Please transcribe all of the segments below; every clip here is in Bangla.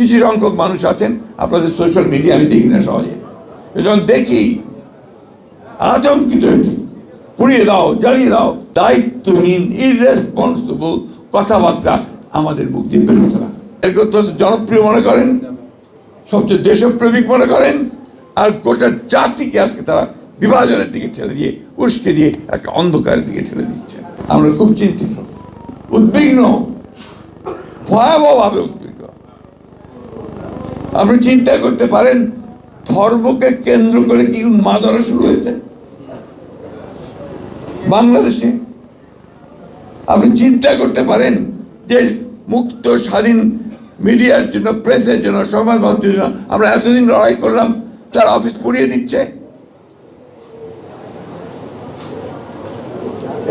কিছু সংখ্যক মানুষ আছেন, আপনাদের সোশ্যাল মিডিয়া আমি দেখি না সহজে। যখন দেখি, আতঙ্কিত হয়েছি। পুড়িয়ে দাও, জ্বালিয়ে দাও। দায়িত্বহীন ইরেসপন্সিবল কথাবার্তা আমাদের মুখ দিয়ে বেরোতে না একে অত্যন্ত জনপ্রিয় মনে করেন, সবচেয়ে দেশপ্রেমিক মনে করেন, আর গোটা জাতিকে আজকে তারা বিভাজনের দিকে ঠেলে দিয়ে, উস্কে দিয়ে একটা অন্ধকারের দিকে ঠেলে দিচ্ছে। আমরা খুব চিন্তিত, উদ্বিগ্ন, ভয়াবহভাবে আপনি চিন্তা করতে পারেন, ধর্মকে কেন্দ্র করে কি উন্মাদনা শুরু হয়েছে? বাংলাদেশে। আপনি চিন্তা করতে পারেন যে মুক্ত, স্বাধীন, মিডিয়ার জন্য, প্রেসের জন্য, সমাজ মাধ্যমের জন্য, আমরা এতদিন লড়াই করলাম, তার অফিস পুড়িয়ে দিচ্ছে।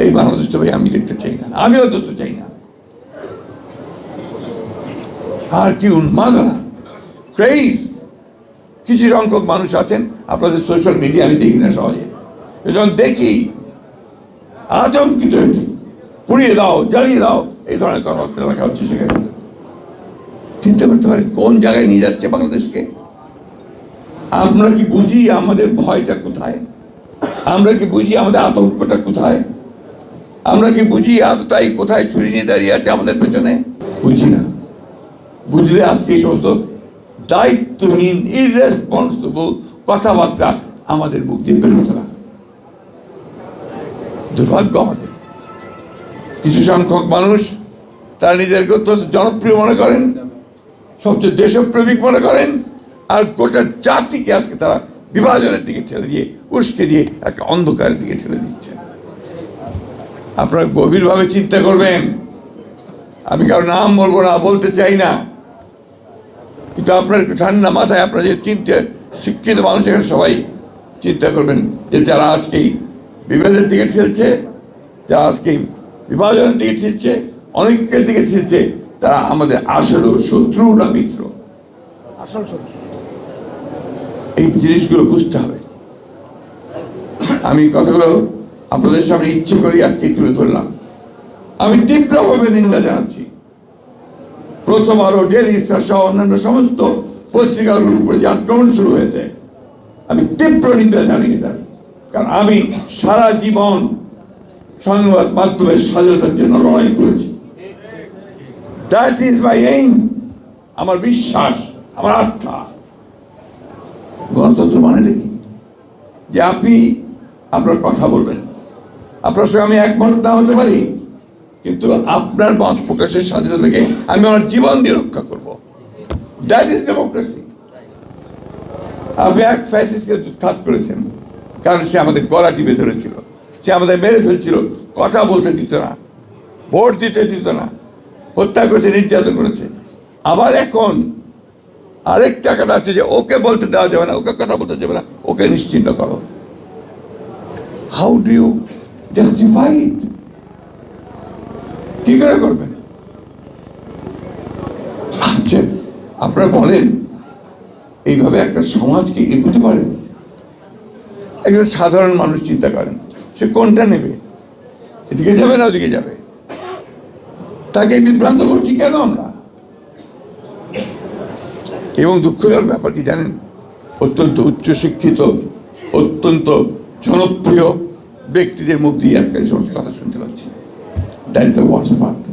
এই বাংলাদেশ ভাই আমি দেখতে চাই না আমিও তো তো চাই না। আর কি উন্মাদনা। ক্রেজ কিছু সংখ্যক মানুষ আছেন, আপনাদের সোশ্যাল মিডিয়া আমি দেখি না সহজে। যখন দেখি, আতঙ্কিত হয়েছি। পুড়িয়ে দাও, জ্বালিয়ে দাও, এই ধরনের কথাবার্তা লেখা হচ্ছে সেখানে। চিন্তা করতে পারি কোন জায়গায় নিয়ে যাচ্ছে বাংলাদেশকে? আমরা কি বুঝি আমাদের ভয়টা কোথায়? আমরা কি বুঝি আমাদের আতঙ্কটা কোথায়? আমরা কি বুঝি আততাই কোথায় ছুরি নিয়ে দাঁড়িয়ে আছে আমাদের পেছনে? বুঝি না। বুঝলে আজকে এই সমস্ত দায়িত্বহীন ইরেসপন্সিবল কথাবার্তা আমাদের মুখ দিয়ে বেরোতো না। দুর্ভাগ্য আমাদের। কিছু সংখ্যক মানুষ তারা নিজেদেরকে অত্যন্ত জনপ্রিয় মনে করেন, সবচেয়ে দেশপ্রেমিক মনে করেন, আর গোটা জাতিকে আজকে তারা বিভাজনের দিকে ঠেলে দিয়ে, উস্কে দিয়ে একটা অন্ধকারের দিকে ঠেলে দিচ্ছে। আপনারা গভীরভাবে চিন্তা করবেন, আমি কারও নাম বলব না, বলতে চাই না। কিন্তু আপনার ঠান্ডা মাথায় আপনার যে চিন্তা শিক্ষিত মানুষ এখানে সবাই চিন্তা করবেন যে যারা আজকেই বিভেদের দিকে ঠেলছে যারা আজকে বিভাজনের দিকে ঠেলছে অনেকের দিকে ঠেলছে তারা আমাদের আসলেও শত্রু না মিত্র? আসল শত্রু। এই জিনিসগুলো বুঝতে হবে। আমি কথাগুলো আপনাদের সামনে ইচ্ছে করি আজকে তুলে ধরলাম। আমি তীব্রভাবে নিন্দা জানাচ্ছি। প্রথম আলো ডেলি স্টার সহ অন্যান্য সমস্ত পত্রিকাগুলোর উপরে যে আক্রমণ শুরু হয়েছে। আমি তীব্র নিন্দা জানিয়ে তার কারণ আমি সারা জীবন সংবাদ মাধ্যমের স্বাধীনতার জন্য লড়াই করেছি। দ্যাট ইজ মাই এইম আমার বিশ্বাস, আমার আস্থা। গণতন্ত্র মানে কি? যে আপনি আপনার কথা বলবেন। আপনার সঙ্গে আমি একমত না হতে পারি? কিন্তু আপনার মত প্রকাশের স্বাধীনতা স্বাধীনতাকে আমি আমার জীবন দিয়ে রক্ষা করব। দ্যাট ইজ ডেমোক্রেসি আপনি এক ফ্যাসিস্টকে খাত করেছেন, কারণ সে আমাদের গলা টিপে ধরেছিল। সে আমাদের মেরে ফেলছিল। কথা বলতে দিত না। ভোট দিতে দিত না। হত্যা করেছে, নির্যাতন করেছে। আবার এখন আরেক টাকাটা আছে যে ওকে বলতে দেওয়া যাবে না, ওকে কথা বলতে যাবে না, ওকে নিশ্চিন্ত করো। হাউ ডু ইউ জাস্টিফাই কি করে করবেন আচ্ছা আপনারা বলেন, এইভাবে একটা সমাজকে এগোতে পারে? একজন সাধারণ মানুষ চিন্তা করেন, সে কোনটা নেবে? এদিকে যাবে না ওদিকে যাবে? তাকে বিভ্রান্ত করছি কেন আমরা? এবং দুঃখজনক ব্যাপার কি জানেন? অত্যন্ত উচ্চশিক্ষিত, অত্যন্ত জনপ্রিয় ব্যক্তিদের মুখ দিয়ে আজকাল এই সমস্ত কথা শুনতে পাচ্ছি। That is the worst part